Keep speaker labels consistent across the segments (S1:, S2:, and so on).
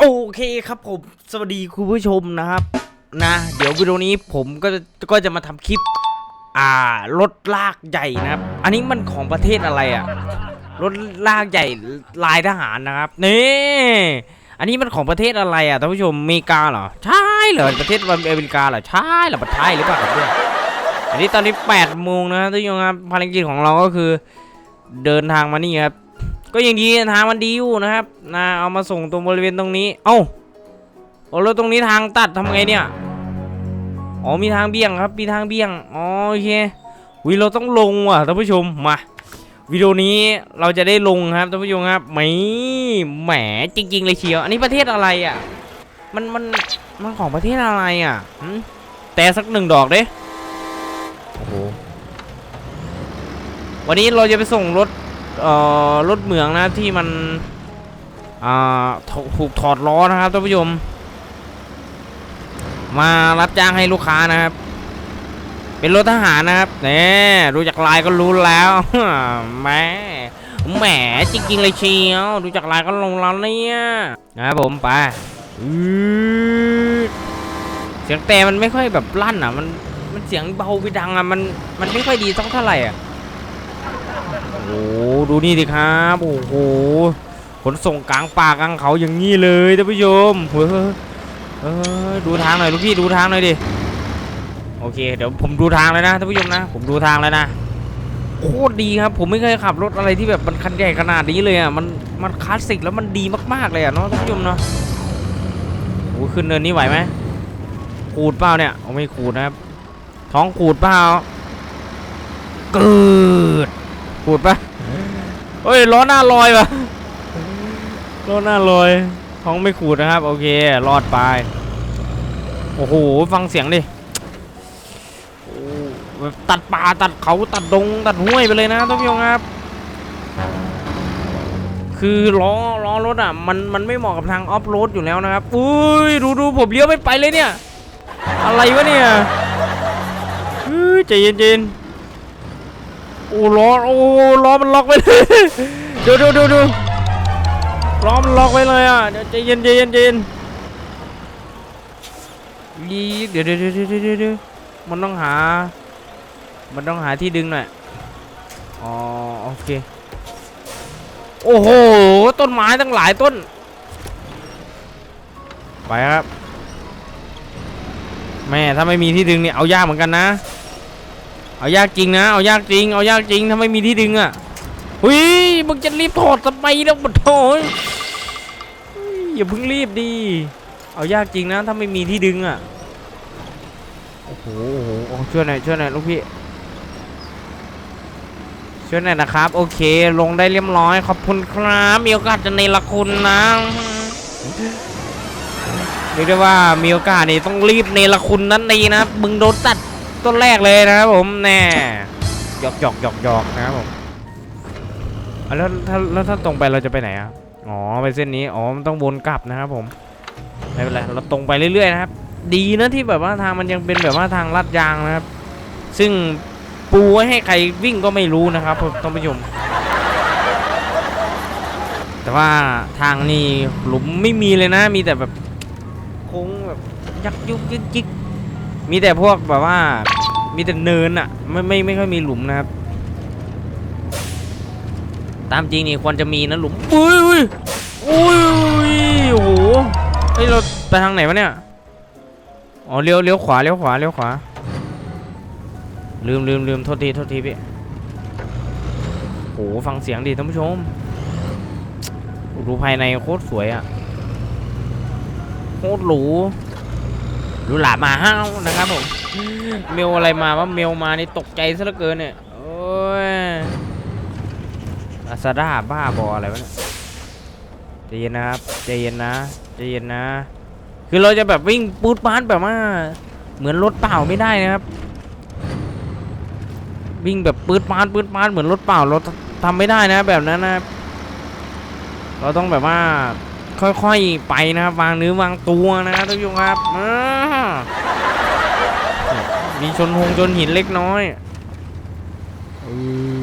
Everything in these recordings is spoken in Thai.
S1: โอเคครับผม สวัสดีคุณผู้ชมนะครับ นะ เดี๋ยววิดีโอนี้ผมก็จะก็จะมาทำคลิป อ่ารถลากใหญ่นะครับ อันนี้มันของประเทศอะไรอะรถลากใหญ่ลายทหารนะครับนี่อันนี้มันของประเทศอะไรอะท่านผู้ชมอเมริกาเหรอใช่เหรอประเทศอเมริกาเหรอใช่เหรอประเทศไทยหรือเปล่าครับเนี่ยอันนี้ตอนนี้8โมงนะท่านผู้ชมครับภารกิจของเราก็คือ เดินทางมานี่ครับ ก็ยังดีทางมันดีอยู่นะครับนะเอามาส่งตรงบริเวณตรงนี้ เอ้าโอ้แล้วตรงนี้ทางตัดทำไงเนี่ยอ๋อมีทางเบี่ยงครับมีทางเบี่ยงอ๋อโอเควิเราต้องลงว่ะท่านผู้ชมมาวิดีโอนี้เราจะได้ลงครับท่านผู้ชมครับไม่แหมจริง ๆ เลยเชียว อันนี้ประเทศอะไรอะ มันมันมันของประเทศอะไรอะแต่สักหนึ่งดอกเด้โอ้โหวันนี้เราจะไปส่งรถ รถเหมืองนะที่มันถูกถอดล้อนะครับท่านผู้ชมมารับจ้างให้ลูกค้านะครับ เป็นรถทหารนะครับเนี่ยดูจากลายก็รู้แล้วแหมแหมจริงๆเลยเชียวดูจากลายก็ลงแล้วเนี่ยนะครับผมไปเสียงแต่มันไม่ค่อยแบบลั่นอะมันมันเสียงเบาไปดังอะมันมันไม่ค่อยดีสักเท่าไหร่อะ อ้โหดูนี่ดิครับโอ้โหขนส่งกลางป่ากลางเขาอย่างนี้เลยท่านผู้ชมเฮ้ยเออดูทางหน่อยลูกพี่ดูทางหน่อยดิโอเค เดี๋ยวผมดูทางเลยนะท่านผู้ชมนะ ผมดูทางแล้วนะโคตรดีครับ ผมไม่เคยขับรถอะไรที่แบบมันคันใหญ่ขนาดนี้เลยอะมันมันคลาสสิกแล้วมันดีมากๆเลยอะเนาะท่านผู้ชมเนาะโอ้ขึ้นเนินนี้ไหวไหมขูดเปล่าเนี่ยเอาไม่ขูดนะครับท้องขูดเปล่าเกิด ขูดปะเฮ้ยล้อหน้าลอยปะล้อหน้าลอยท้องไม่ขูดนะครับ โอเครอดไปโอ้โหฟังเสียงดิโอ้แบบตัดป่าตัดเขาตัดดง ตัดห้วยไปเลยนะท่านผู้ชมครับ คือล้อล้อรถอะมันมันไม่เหมาะกับทางออฟโรดอยู่แล้วนะครับอุ้ยดูดูผมเลี้ยวไม่ไปเลยเนี่ย อะไรวะเนี่ยเฮ้ยใจเย็นๆ โอ้ล้อโอ้ล้อมันล็อกไวเลยดูดูดูดูล้อมันล็อกไวเลยอะเดี๋ยวใจเย็นใจเย็นใจเย็นยีเดี๋ยวเดี๋ยวเดี๋ยวเดี๋ยวเดี๋ยวเดี๋ยวมันต้องหา มันต้องหาที่ดึงหน่อยอ๋อโอเคโอ้โหต้นไม้ตั้งหลายต้น ไปครับ แม่ถ้าไม่มีที่ดึงเนี่ยเอายากเหมือนกันนะ เอายากจริงนะ เอายากจริง เอายากจริงถ้าไม่มีที่ดึงอะหุยมึงจะรีบถอดทำไมแล้วบัดโถยเฮ้ยอย่าเพิ่งรีบดี เอายากจริงนะ ถ้าไม่มีที่ดึงอะโอ้โหโอ้โหช่วยหน่อยช่วยหน่อยลูกพี่ ช่วยหน่อยนะครับ โอเค ลงได้เรียบร้อย ขอบคุณครับ มีโอกาสจะในละคุณนะเรียกได้ว่ามีโอกาสนี่ต้องรีบเนรคุณนั่นนีนะมึงโดนตัด ต้นแรกเลยนะครับผมแน่หยอกหยอกหยอกหยอกนะครับผมแล้วถ้าแล้วถ้าตรงไปเราจะไปไหนอะอ๋อไปเส้นนี้อ๋อมันต้องวนกลับนะครับผมไม่เป็นไรเราตรงไปเรื่อยๆนะครับ ดีนะที่แบบว่าทางมันยังเป็นแบบว่าทางลาดยางนะครับ ซึ่งปูไว้ให้ใครวิ่งก็ไม่รู้นะครับท่านผู้ชมแต่ว่าทางนี้หลุมไม่มีเลยนะมีแต่แบบโค้งแบบยักยุกยิกยิก มีแต่พวกแบบว่า มีแต่เนินอะไม่ไม่ไม่ค่อยมีหลุมนะครับ ตามจริงนี่ควรจะมีนะหลุมอุ้ยอุ้ยอุ้ยโอ้โหเฮ้ยเราไปทางไหนวะเนี่ยอ๋อเลี้ยวเลี้ยวขวาเลี้ยวขวาเลี้ยวขวา ลืมลืมลืมโทษทีโทษทีพี่โอ้โหฟังเสียงดิท่านผู้ชมดูภายในโคตรสวยอะโคตรหรู หรูหรามาห้าวนะครับผมเมลอะไรมาว่าเมลมานี่ตกใจซะเหลือเกินเนี่ยโอ้ยอาซาด้าบ้าบออะไรวะเนี่ยใจเย็นนะครับใจเย็นนะใจเย็นนะ คือเราจะแบบวิ่งปูดปาดแบบว่า เหมือนรถเปล่าไม่ได้นะครับ วิ่งแบบปืดปาดปืดปาดเหมือนรถเปล่าเราทำไม่ได้นะแบบนั้นนะเราต้องแบบว่าค่อยๆไปนะครับวางเนื้อวางตัวนะครับทุกท่านครับ มีชนหงชนหินเล็กน้อยเออ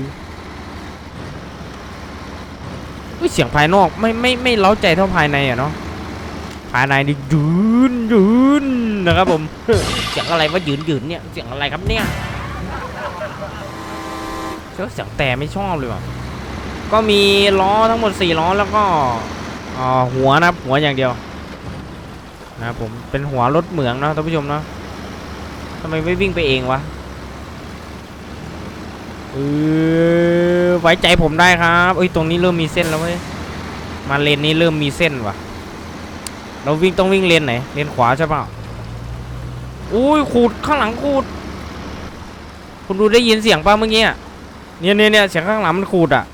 S1: อุ๊ยเสียงภายนอกไม่ไม่ไม่เล้าใจเท่าภายในอะเนาะายในนี่ยืนยืนนะครับผมเสียงอะไรว่ายืนยืนเนี่ยเสียงอะไรครับเนี่ยเสียงเสียงแต่ไม่ชอบเลยว่ะก็มีล้อทั้งหมด4ล้อแล้วก็อ่าหัวนะครับหัวอย่างเดียวนะครับผมเป็นหัวรถเหมืองเนอะท่านผู้ชมเนาะ ทำไมไม่วิ่งไปเองวะเออไว้ใจผมได้ครับเอ้ยตรงนี้เริ่มมีเส้นแล้วเว้ยมาเลนนี้เริ่มมีเส้นว่ะ เราวิ่งต้องวิ่งเลนไหนเลนขวาใช่เปล่าอุ้ยขูดข้างหลังขูด คุณดูได้ยินเสียงป่ะเมื่อกี้เนี่ยเนี่ยเนี่ยเสียงข้างหลังมันขูดอะ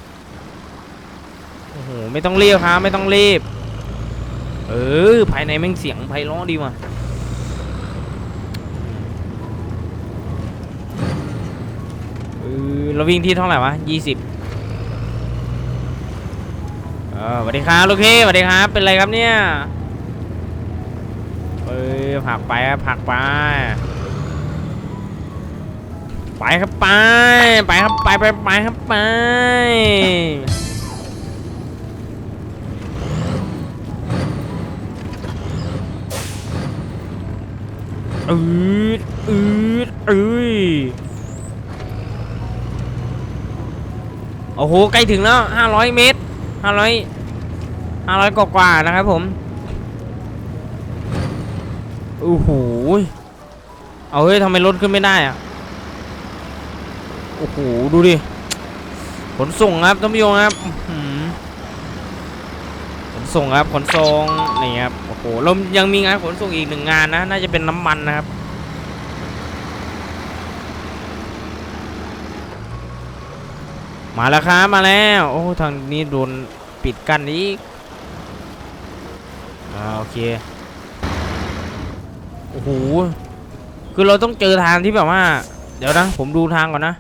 S1: โอ้โหไม่ต้องเรีบครับไม่ต้องรีบ เออภายในแม่งเสียงไพเราะดีว่ะ เราวิ่งที่เท่าไหร่วะยี่สิบเออสวัสดีครับลูกพี่สวัสดีครับ เป็นไรครับเนี่ยเออผักไปครับผักไป ไปครับไป ไปครับไปไปไปครับไปอืดอืดเอ้ย อ้โหใกล้ถึงแล้ว 500 เมตร 500 500 กว่ากว่านะครับผมโอ้โหเอาเฮ้ยทำไมรถขึ้นไม่ได้อะโอ้โหดูดิขนส่งครับท่านผู้ชมครับขนส่งครับขนส่งนี่ครับโอ้โหเรายังมีงานขนส่งอีกหนึ่งงานนะ น่าจะเป็นน้ำมันนะครับ มาแล้วครับมาแล้ว โอ้ทางนี้โดนปิดกั้นอีกอ่าโอเคโอ้โหคือเราต้องเจอทางที่แบบว่า เดี๋ยวนะ ผมดูทางก่อนนะ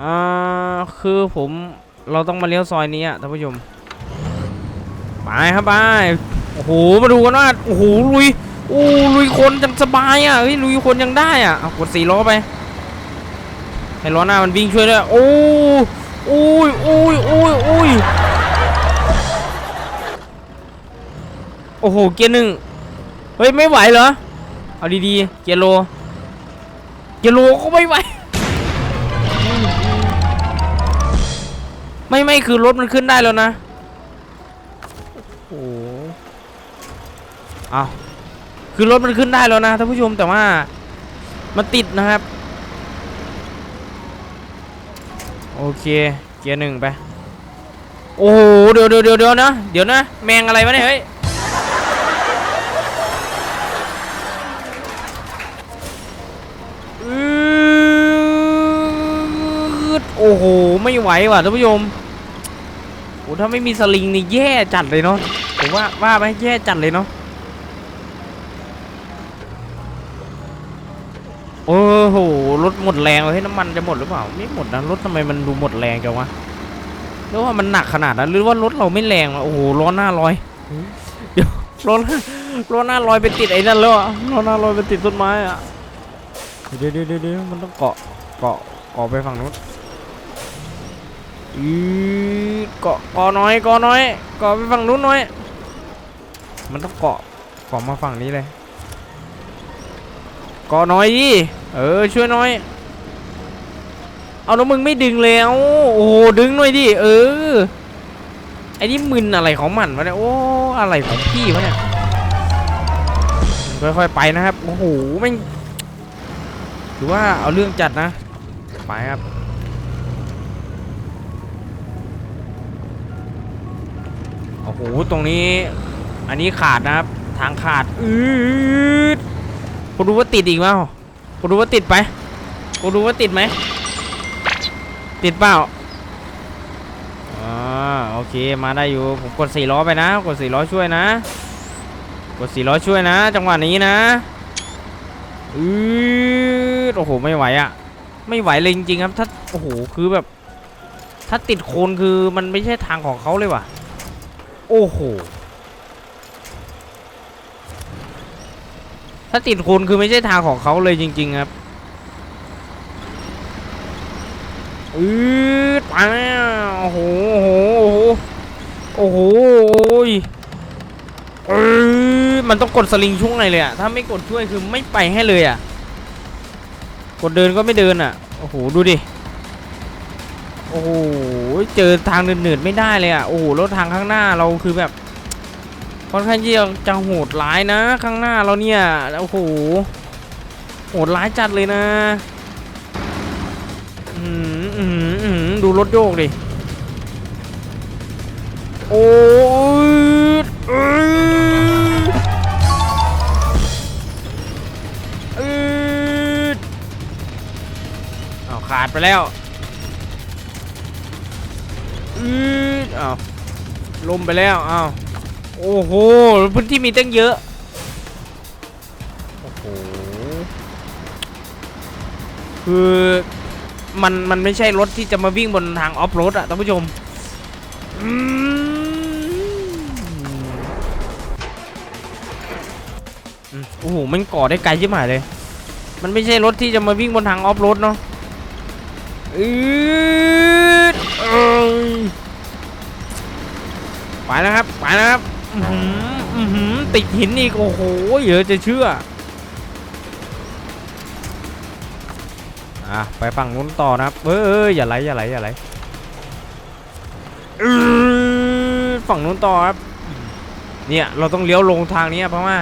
S1: อ่าคือผมเราต้องมาเลี้ยวซอยนี้อะท่านผู้ชมไปครับไปโอ้โหมาดูกันว่าโอ้โหลุยโอ้ลุยคนจังสบายอะเฮ้ยลุยคนยังได้อะเอากดสี่ล้อไปให้ล้อหน้ามันวิ่งช่วยด้วยโอ้ อ้ยโอ้ยโอ้ยโอ้ยโอ้โห เกียร์หนึ่งเฮ้ย ไม่ไหวเหรอ เอาดีๆ เกียร์โล เกียร์โลก็ไม่ไหว ไม่ไม่คือรถมันขึ้นได้แล้วนะ โอ้โหเอาคือรถมันขึ้นได้แล้วนะท่านผู้ชมแต่ว่า มันติดนะครับ โอเค เกียร์หนึ่งไป โอ้โหเดี๋ยวเดี๋ยวเดี๋ยวเดี๋ยวนะ เดี๋ยวนะ แมงอะไรวะเนี่ย เฮ้ย โอ้โห ไม่ไหวว่ะท่านผู้ชมโอ้ถ้าไม่มีสลิงนี่แย่จัดเลยเนาะ ผมว่าว่าไปแย่จัดเลยเนาะ โอ้โห รถหมดแรงเลยให้น้ำมันจะหมดหรือเปล่า ไม่หมดนะ รถทำไมมันดูหมดแรงจังวะหรือว่ามันหนักขนาดนั้น หรือว่ารถเราไม่แรงวะโอ้โห ล้อหน้าลอย เดี๋ยวล้อหน้าล้อหน้าลอยไปติดไอ้นั่นแล้วอะล้อหน้าลอยไปติดต้นไม้อะเดี๋ยวเดี๋ยวเดี๋ยวมันต้องเกาะ เกาะ เกาะไปฝั่งนู้นอีดเกาะเกาะน้อยเกาะน้อย เกาะไปฝั่งนู้นน้อย มันต้องเกาะ เกาะมาฝั่งนี้เลย กาะน้อยดิเออช่วยน้อย เอาแล้วมึงไม่ดึงแล้วโอ้โหดึงหน่อยดิเออไอ้นี่มึนอะไรของมันวะเนี่ยโอ้อะไรของพี่วะเนี่ยค่อยๆไปนะครับโอ้โหม่งถือว่าเอาเรื่องจัดนะไปครับโอ้โหตรงนี้ อันนี้ขาดนะครับ ทางขาดอืด คุณดูว่าติดอีกเปล่าคุณดูว่าติดไปคุณดูว่าติดไหม ติดเปล่าอ่าโอเคมาได้อยู่ ผมกดสี่ล้อไปนะ กดสี่ล้อช่วยนะ กดสี่ล้อช่วยนะ จังหวะนี้นะอืดโอ้โหไม่ไหวอะไม่ไหวเลยจริงๆครับถ้าโอ้โหคือแบบ ถ้าติดโคลนคือมันไม่ใช่ทางของเขาเลยว่ะ โอ้โห ถ้าติดโคลนคือไม่ใช่ทางของเขาเลยจริง ๆ ครับอืดไปโอ้โหโอ้โหโอ้โหโอ้โหเอมันต้องกดสลิงช่วยเลยอะถ้าไม่กดช่วยคือไม่ไปให้เลยอะกดเดินก็ไม่เดินอะโอ้โหดูดิโอ้โหเจอทางเดินๆไม่ได้เลยอะโอ้โหรถทางข้างหน้าเราคือแบบ ค่อนข้างที่จะจะโหดร้ายนะข้างหน้าเราเนี่ยโอ้โหโหดร้ายจัดเลยนะอืมอืมอืมดูรถโยกดิโอ้ยเอ้ยเอ้ยเอาขาดไปแล้วอืดอ้าวลมไปแล้วอ้าว โอ้โหพื้นที่มีตั้งเยอะ โอ้โห คือมันมันไม่ใช่รถที่จะมาวิ่งบนทางออฟโรดอะท่านผู้ชมอืมอืมโอ้โห มันก่อได้ไกลชิบหายเลย มันไม่ใช่รถที่จะมาวิ่งบนทางออฟโรดเนาะอืดเอ้ยไปแล้วครับ ไปแล้วครับ อื้อหืออื้อหือติดหินอีก โอ้โหเยอะจะเชื่อ อะ ไปฝั่งนู้นต่อนะครับเอ้ยอย่าไหลอย่าไหลอย่าไหลอืดฝั่งนู้นต่อครับ เนี่ย เราต้องเลี้ยวลงทางนี้เพราะว่า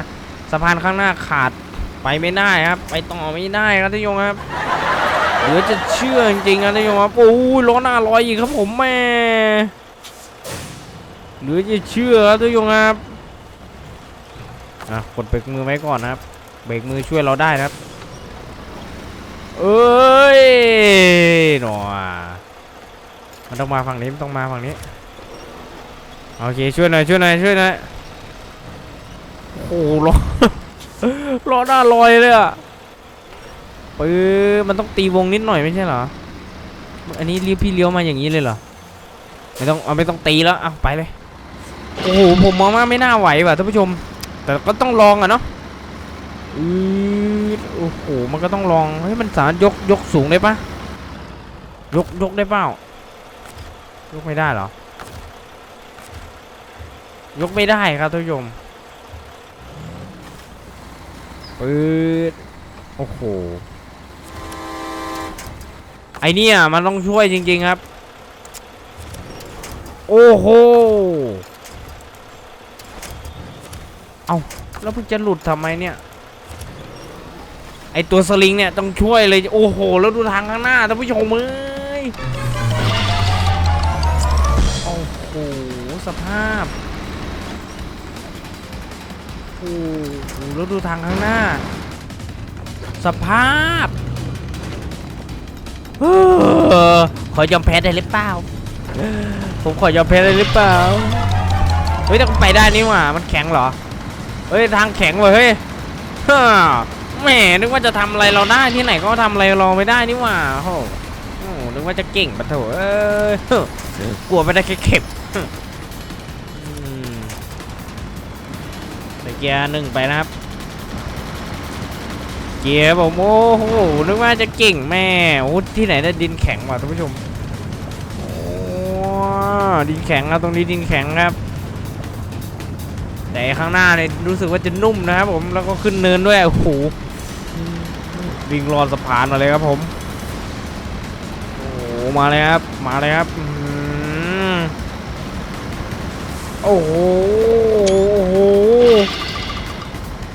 S1: สะพานข้างหน้าขาดไปไม่ได้ครับ ไปต่อไม่ได้ครับท่านผู้ชมครับเหลือจะเชื่อจริงๆครับท่านผู้ชมครับโอ้ยล้อหน้าลอยอีกครับผมแม่ หลือจะเชื่อท่านผู้ชมครับอะกดเบรกมือไว้ก่อนนะครับ เบรกมือช่วยเราได้นะครับ เอ้ยหนอมันต้องมาฝั่งนี้มันต้องมาฝั่งนี้ โอเคช่วยหน่อยช่วยหน่อยช่วยหน่อยโอ้โหล้อล้อหน้าลอยเลยอะปื้อมันต้องตีวงนิดหน่อยไม่ใช่เหรอ อันนี้เลี้ยวพี่เลี้ยวมาอย่างนี้เลยเหรอ ไม่ต้องเอาไม่ต้องตีแล้วเอาไปเลย โอ้โหผมมองว่าไม่น่าไหวว่ะท่านผู้ชม แต่ก็ต้องลองอะเนาะอือโอ้โหมันก็ต้องลองเฮ้ยมันสามารถยกยกสูงได้ปะยกยกได้เปล่ายกไม่ได้เหรอยกไม่ได้ครับท่านผู้ชมปืดโอ้โหไอเนี่ยมันต้องช่วยจริงๆครับ โอ้โห เอาแล้วเพิ่งจะหลุดทำไมเนี่ย ไอตัวสลิงเนี่ยต้องช่วยเลย โอ้โห แล้วดูทางข้างหน้าท่านผู้ชมเอ้ยโอ้โห สภาพ โอ้โห แล้วดูทางข้างหน้า สภาพเออขอยอมแพ้ได้หรือเปล่า ผมขอยอมแพ้ได้หรือเปล่า เฮ้ยแต่ไปได้นี่หว่า มันแข็งเหรอ เฮ้ยทางแข็งเว้ยเฮ้ยฮ่าแหมนึกว่าจะทำอะไรเราได้ที่ไหนก็ทำอะไรเราไม่ได้นี่หว่าโอ้โหโอ้โหนึกว่าจะเก่งปะโถเอ้ยกลัวไม่ได้แค่เข็บอืมใส่เกียร์หนึ่งไปนะครับ เกียร์ผมโอ้โหนึกว่าจะเก่งแม่โอ้ที่ไหนได้ดินแข็งว่ะท่านผู้ชมโอ้ดินแข็งครับตรงนี้ดินแข็งครับ แต่ข้างหน้าเนี่ยรู้สึกว่าจะนุ่มนะครับผมแล้วก็ขึ้นเนินด้วยโอ้โหวิ่งรอดสะพานมาเลยครับผมโอ้โหมาเลยครับมาเลยครับโอ้โห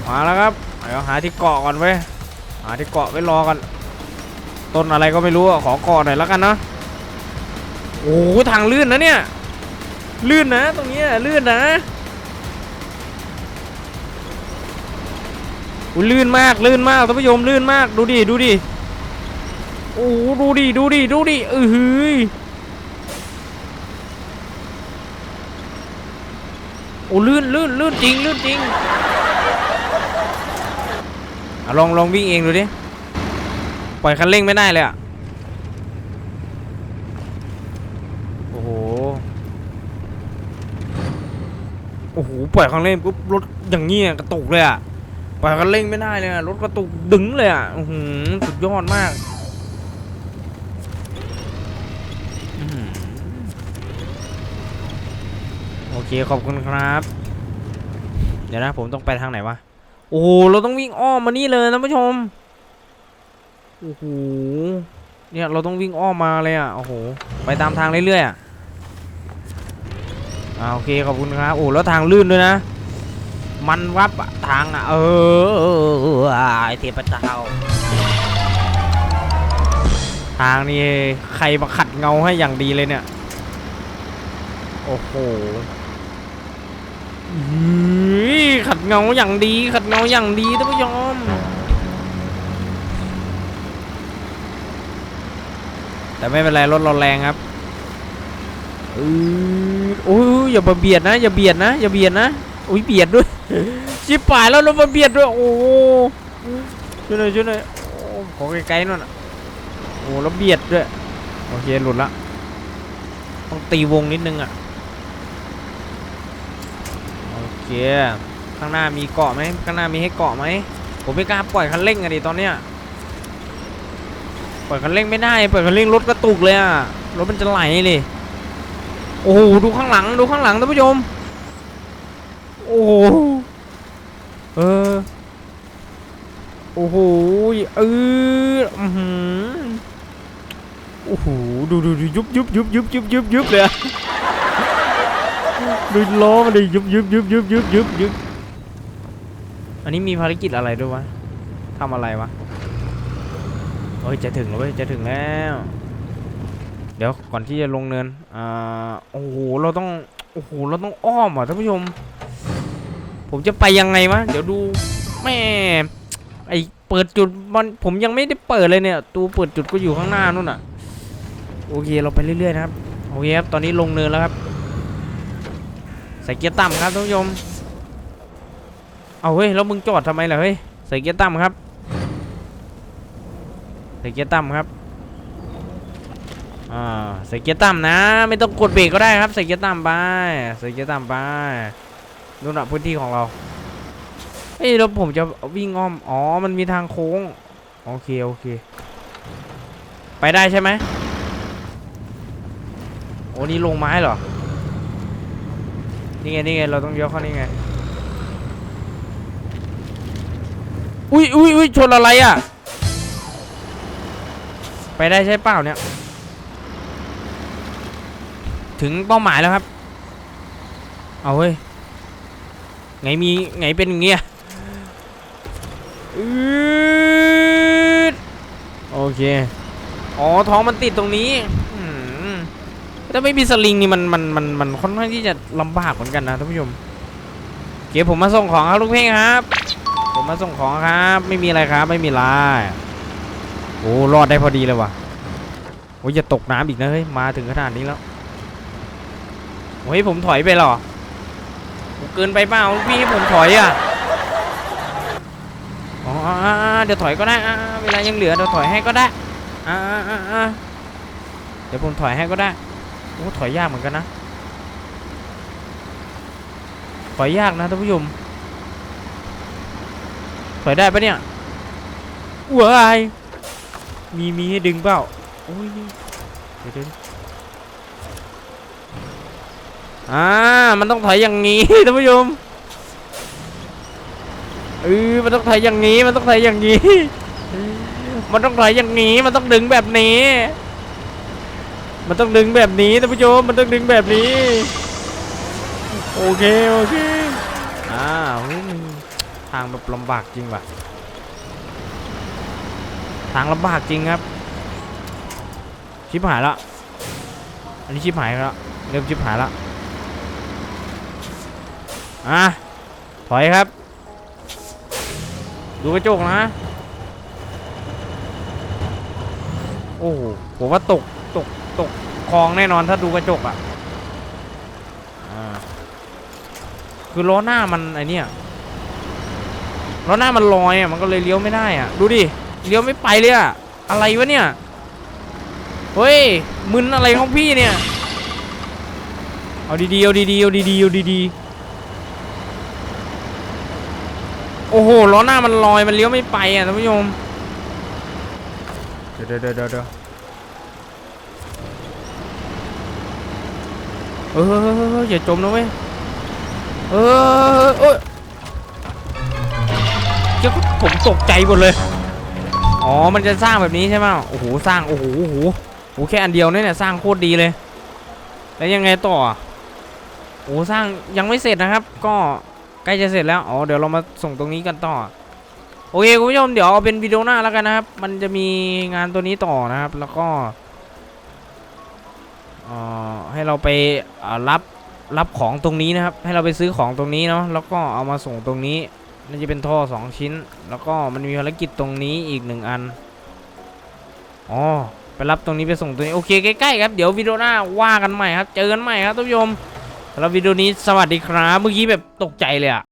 S1: มาแล้วครับเดี๋ยวหาที่เกาะก่อนเว้หาที่เกาะไว้รอกันต้นอะไรก็ไม่รู้ขอเกาะหน่อยแล้วกันนะโอ้โหทางลื่นนะเนี่ยลื่นนะ ตรงนี้ลื่นนะ อุ้ยลื่นมากลื่นมากท่านผู้ชมลื่นมากดูดิดูดิโอ้ดูดิดูดิดูดิเออหืยโอ้ลื่นลื่นลื่นจริงลื่นจริงอลองลองวิ่งเองดูดิปล่อยคันเร่งไม่ได้เลยอะโอ้โหโอ้โหปล่อยคันเร่งปุ๊บรถอย่างเงี้ยกระตุกเลยอะ ปล่อยคันเร่งไม่ได้เลยอะรถกระตุกดึงเลยอะหือสุดยอดมากโอเคขอบคุณครับ เดี๋ยวนะผมต้องไปทางไหนวะโอ้เราต้องวิ่งอ้อมมานี่เลยท่านผู้ชมโอ้โหเนี่ยเราต้องวิ่งอ้อมมาเลยอะโอ้โหไปตามทางเรื่อยๆอะอ่าโอเคขอบคุณครับโอ้แล้วทางลื่นด้วยนะ มันวับทางอะ เออไอเทพเจ้า ทางนี่ใครมาขัดเงาให้อย่างดีเลยเนี่ย โอ้โหขัดเงาอย่างดี ขัดเงาอย่างดีท่านผู้ชมแต่ไม่เป็นไรรถเราแรงครับเออโอ้ยอย่ามาเบียดนะ อย่าเบียดนะ อย่าเบียดนะ อุ้ยเบียดด้วย ชิบป่ายแล้วรถมาเบียดด้วย โอ้ช่วยหน่อยช่วยหน่อยโอ้ขอไกลๆหน่อยนะโอ้แล้วเบียดด้วย โอเคหลุดละ ต้องตีวงนิดนึงอะ โอเค ข้างหน้ามีเกาะไหมข้างหน้ามีให้เกาะไหม ผมไม่กล้าปล่อยคันเร่งอะดิตอนเนี้ย ปล่อยคันเร่งไม่ได้ ปล่อยคันเร่งรถกระตุกเลยอะรถมันจะไหลเลย โอ้โห ดูข้างหลัง ดูข้างหลังท่านผู้ชม โอ้ เออ โอ้โห เอออือโอ้โห ดูดูดูยุบยุบยุบยุบยุบยุบยุบเลยดูล้อมันดิยุบยุบยุบยุบยุบยุบยุบอันนี้มีภารกิจอะไรด้วยวะทำอะไรวะเฮ้ยจะถึงแล้วเว้ยจะถึงแล้ว เดี๋ยวก่อนที่จะลงเนิน อ่า โอ้โห เราต้อง โอ้โห เราต้องอ้อมอะท่านผู้ชม ผมจะไปยังไงวะ เดี๋ยวดูแม่ไอเปิดจุดมันผมยังไม่ได้เปิดเลยเนี่ยตัวเปิดจุดก็อยู่ข้างหน้านู่นอะ โอเคเราไปเรื่อยๆนะครับโอเคครับตอนนี้ลงเนินแล้วครับ ใส่เกียร์ต่ำครับท่านผู้ชมเอาเฮ้ยแล้วมึงจอดทำไมล่ะเฮ้ยใส่เกียร์ต่ำครับใส่เกียร์ต่ำครับอ่าใส่เกียร์ต่ำนะ ไม่ต้องกดเบรกก็ได้ครับใส่เกียร์ต่ำไปใส่เกียร์ต่ำไป นู่นน่ะพื้นที่ของเราเฮ้ยแล้วผมจะวิ่งอ้อม อ๋อ มันมีทางโค้ง โอเค โอเค ไปได้ใช่ไหมโอ้นี่ลงไม้เหรอ นี่ไง นี่ไง เราต้องเลี้ยวเข้านี่ไง อุ้ยอุ้ยอุ้ยชนอะไรอะ ไปได้ใช่เปล่าเนี่ย ถึงเป้าหมายแล้วครับ เอาเฮ้ย ไงมีไงเป็นอย่างเงี้ยอืดโอเคอ๋อท้องมันติดตรงนี้ถ้าไม่มีสลิงนี่มันมันมันมันค่อนข้างที่จะลำบากเหมือนกันนะท่านผู้ชมเดี๋ผมมาส่งของครับลูกเพ่งครับ ผมมาส่งของครับ ไม่มีอะไรครับ ไม่มีอะไรโอ้รอดได้พอดีเลยว่ะโอ้ยอย่าตกน้ำอีกนะเฮ้ยมาถึงขนาดนี้แล้วโอ้ยผมถอยไปหรอ เกินไปเปล่าพี่ให้ผมถอยอะอ๋อเดี๋ยวถอยก็ได้เวลายังเหลือเดี๋ยวถอยให้ก็ได้อ่าเดี๋ยวผมถอยให้ก็ได้โอ้ถอยยากเหมือนกันนะถอยยากนะท่านผู้ชมถอยได้ปะเนี่ยว้ายมีมีให้ดึงเปล่าโอ้ยเดี๋ยวเดี๋ยว อ่า มันต้องถอยอย่างนี้ท่านผู้ชมเออมันต้องถอยอย่างนี้ มันต้องถอยอย่างนี้ มันต้องถอยอย่างนี้ มันต้องดึงแบบนี้ มันต้องดึงแบบนี้ท่านผู้ชม มันต้องดึงแบบนี้ โอเค โอเคอ้าวเฮ้ยทางแบบลำบากจริงว่ะ ทางลำบากจริงครับ ชิบหายละ อันนี้ชิบหายล้วเริ่มชิบหายละ อะถอยครับ ดูกระจกนะ โอ้โหผมว่าตกตกตกคลองแน่นอนถ้าดูกระจกอะอ่าคือล้อหน้ามันไอเนี่ยล้อหน้ามันลอยอะมันก็เลยเลี้ยวไม่ได้อะ ดูดิเลี้ยวไม่ไปเลยอะอะไรวะเนี่ยเฮ้ยมึนอะไรของพี่เนี่ย เอาดีๆเอาดีๆเอาดีๆเอาดีๆโอ้โหล้อหน้ามันลอยมันเลี้ยวไม่ไปอะท่านผู้ชมเดี๋ยวเดี๋ยวเดี๋ยวเดี๋ยวเอออย่าจมนะเว้ยเออเอยเจ้าผมตกใจหมดเลยอ๋อ มันจะสร้างแบบนี้ใช่ไหมโอ้โห สร้าง โอ้โห โอ้โหโอ้โหแค่อันเดียวเนี่ยสร้างโคตรดีเลย แล้วยังไงต่ออะโอ้โหสร้างยังไม่เสร็จนะครับ ก็ ใกล้จะเสร็จแล้ว อ๋อ เดี๋ยวเรามาส่งตรงนี้กันต่อ โอเคคุณผู้ชม เดี๋ยวเอาเป็นวิดีโอหน้าแล้วกันนะครับ มันจะมีงานตัวนี้ต่อนะครับ แล้วก็เออให้เราไปรับรับของตรงนี้นะครับ ให้เราไปซื้อของตรงนี้เนาะ แล้วก็เอามาส่งตรงนี้น่าจะเป็นท่อสองชิ้น แล้วก็มันมีภารกิจตรงนี้อีกหนึ่งอัน อ๋อ ไปรับตรงนี้ไปส่งตรงนี้ โอเคใกล้ๆครับ เดี๋ยววิดีโอหน้าว่ากันใหม่ครับ เจอกันใหม่ครับทุกผู้ชม สำหรับวิดีโอนี้สวัสดีครับ เมื่อกี้แบบตกใจเลยอะ